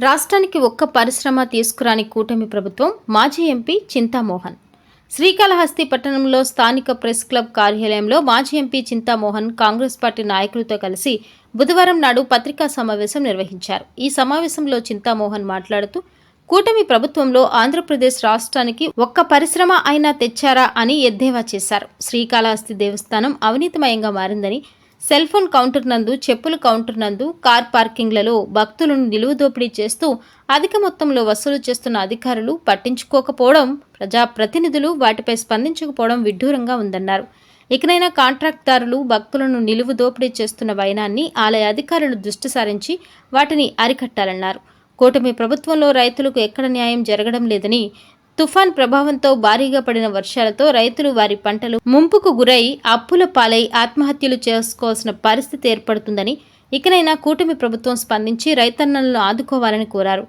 రాష్ట్రానికి ఒక్క పరిశ్రమ తీసుకురాని కూటమి ప్రభుత్వం మాజీ ఎంపీ చింతామోహన్. శ్రీకాళహస్తి పట్టణంలో స్థానిక ప్రెస్ క్లబ్ కార్యాలయంలో మాజీ ఎంపీ చింతామోహన్ కాంగ్రెస్ పార్టీ నాయకులతో కలిసి బుధవారం నాడు పత్రికా సమావేశం నిర్వహించారు. ఈ సమావేశంలో చింతామోహన్ మాట్లాడుతూ కూటమి ప్రభుత్వంలో ఆంధ్రప్రదేశ్ రాష్ట్రానికి ఒక్క పరిశ్రమ అయినా తెచ్చారా? అని ఎద్దేవా చేశారు. శ్రీకాళహస్తి దేవస్థానం అవినీతిమయంగా మారిందని సెల్ ఫోన్ కౌంటర్ నందు చెప్పుల కౌంటర్ నందు కార్ పార్కింగ్లలో భక్తులను నిలువు దోపిడీ చేస్తూ అధిక మొత్తంలో వసూలు చేస్తున్న అధికారులు పట్టించుకోకపోవడం ప్రజాప్రతినిధులు వాటిపై స్పందించకపోవడం విడ్డూరంగా ఉందన్నారు. ఇకనైనా కాంట్రాక్ట్దారులు భక్తులను నిలువు దోపిడీ చేస్తున్న వైనాన్ని ఆలయ అధికారులు దృష్టి సారించి వాటిని అరికట్టాలన్నారు. కూటమి ప్రభుత్వంలో రైతులకు ఎక్కడ న్యాయం జరగడం లేదని తుఫాన్ ప్రభావంతో భారీగా పడిన వర్షాలతో రైతులు వారి పంటలు ముంపుకు గురై అప్పుల పాలై ఆత్మహత్యలు చేసుకోవాల్సిన పరిస్థితి ఏర్పడుతుందని ఇకనైనా కూటమి ప్రభుత్వం స్పందించి రైతన్నలను ఆదుకోవాలని కోరారు.